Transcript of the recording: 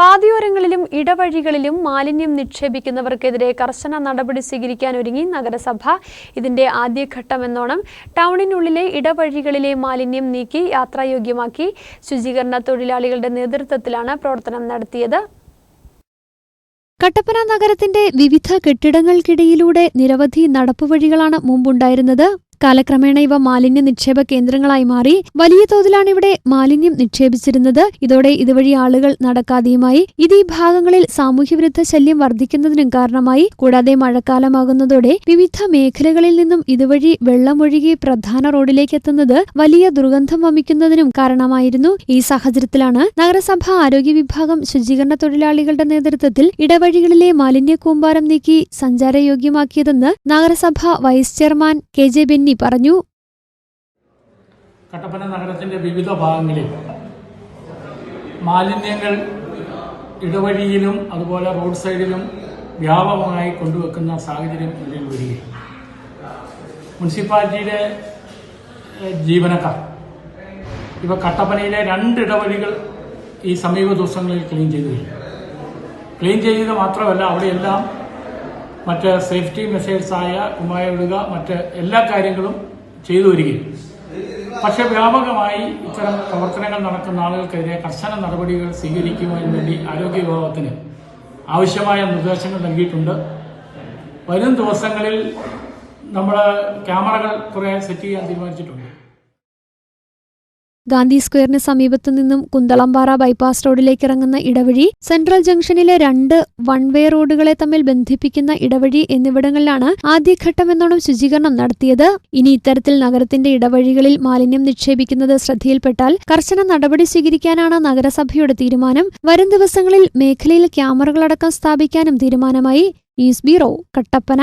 പാതയോരങ്ങളിലും ഇടവഴികളിലും മാലിന്യം നിക്ഷേപിക്കുന്നവർക്കെതിരെ കർശന നടപടി സ്വീകരിക്കാൻ ഒരുങ്ങി നഗരസഭ. ഇതിന്റെ ആദ്യഘട്ടമെന്നോണം ടൗണിനുള്ളിലെ ഇടവഴികളിലെ മാലിന്യം നീക്കി യാത്രായോഗ്യമാക്കി. ശുചീകരണ തൊഴിലാളികളുടെ നേതൃത്വത്തിലാണ് പ്രവർത്തനം നടത്തിയത്. കട്ടപ്പന നഗരത്തിന്റെ വിവിധ കെട്ടിടങ്ങൾക്കിടയിലൂടെ നിരവധി നടപ്പുവഴികളാണ് മുമ്പുണ്ടായിരുന്നത്. കാലക്രമേണ ഇവ മാലിന്യ നിക്ഷേപ കേന്ദ്രങ്ങളായി മാറി വലിയ തോതിലാണ് ഇവിടെ മാലിന്യം നിക്ഷേപിച്ചിരുന്നത്. ഇതോടെ ഇതുവഴി ആളുകൾ നടക്കാതെയുമായി. ഇത് ഈ ഭാഗങ്ങളിൽ സാമൂഹ്യവിരുദ്ധ ശല്യം വർദ്ധിക്കുന്നതിനും കാരണമായി. കൂടാതെ മഴക്കാലമാകുന്നതോടെ വിവിധ മേഖലകളിൽ നിന്നും ഇതുവഴി വെള്ളമൊഴുകി പ്രധാന റോഡിലേക്ക് എത്തുന്നത് വലിയ ദുർഗന്ധം വമിക്കുന്നതിനും കാരണമായിരുന്നു. ഈ സാഹചര്യത്തിലാണ് നഗരസഭ ആരോഗ്യ വിഭാഗം ശുചീകരണ തൊഴിലാളികളുടെ നേതൃത്വത്തിൽ ഇടവഴികളിലെ മാലിന്യ കൂമ്പാരം നീക്കി സഞ്ചാരയോഗ്യമാക്കിയതെന്ന് നഗരസഭ vice chairman K J Benny പറഞ്ഞു. കട്ടപ്പന നഗരത്തിന്റെ വിവിധ ഭാഗങ്ങളിൽ മാലിന്യങ്ങൾ ഇടവഴിയിലും അതുപോലെ റോഡ് സൈഡിലും വ്യാപകമായി കൊണ്ടുവെക്കുന്ന സാഹചര്യം ഇതിൽ വരിക മുനിസിപ്പാലിറ്റിയിലെ ജീവനക്കാർ. ഇവ കട്ടപ്പനയിലെ രണ്ട് ഇടവഴികൾ ഈ സമീപ ദിവസങ്ങളിൽ ക്ലീൻ ചെയ്തു ക്ലീൻ ചെയ്തത് മാത്രമല്ല അവിടെയെല്ലാം മറ്റ് സേഫ്റ്റി മെഷേഴ്സായ കുമ്മായിടുക മറ്റ് എല്ലാ കാര്യങ്ങളും ചെയ്തു വരികയും. പക്ഷെ വ്യാപകമായി ഇത്തരം പ്രവർത്തനങ്ങൾ നടക്കുന്ന ആളുകൾക്കെതിരെ കർശന നടപടികൾ സ്വീകരിക്കുവാൻ വേണ്ടി ആരോഗ്യ വിഭാഗത്തിന് ആവശ്യമായ നിർദ്ദേശങ്ങൾ നൽകിയിട്ടുണ്ട്. വരും ദിവസങ്ങളിൽ നമ്മൾ ക്യാമറകൾ കുറേ സെറ്റ് ചെയ്യാൻ തീരുമാനിച്ചിട്ടുണ്ട്. ഗാന്ധി സ്ക്വയറിന് സമീപത്തു നിന്നും കുന്തളംപാറ ബൈപ്പാസ് റോഡിലേക്ക് ഇറങ്ങുന്ന ഇടവഴി സെൻട്രൽ ജംഗ്ഷനിലെ രണ്ട് വൺ വേ റോഡുകളെ തമ്മിൽ ബന്ധിപ്പിക്കുന്ന ഇടവഴി എന്നിവിടങ്ങളിലാണ് ആദ്യഘട്ടമെന്നോണം ശുചീകരണം നടത്തിയത്. ഇനി ഇത്തരത്തിൽ നഗരത്തിന്റെ ഇടവഴികളിൽ മാലിന്യം നിക്ഷേപിക്കുന്നത് ശ്രദ്ധയിൽപ്പെട്ടാൽ കർശന നടപടി സ്വീകരിക്കാനാണ് നഗരസഭയുടെ തീരുമാനം. വരും ദിവസങ്ങളിൽ മേഖലയിൽ ക്യാമറകളടക്കം സ്ഥാപിക്കാനും തീരുമാനമായി. News bureau Kattappana.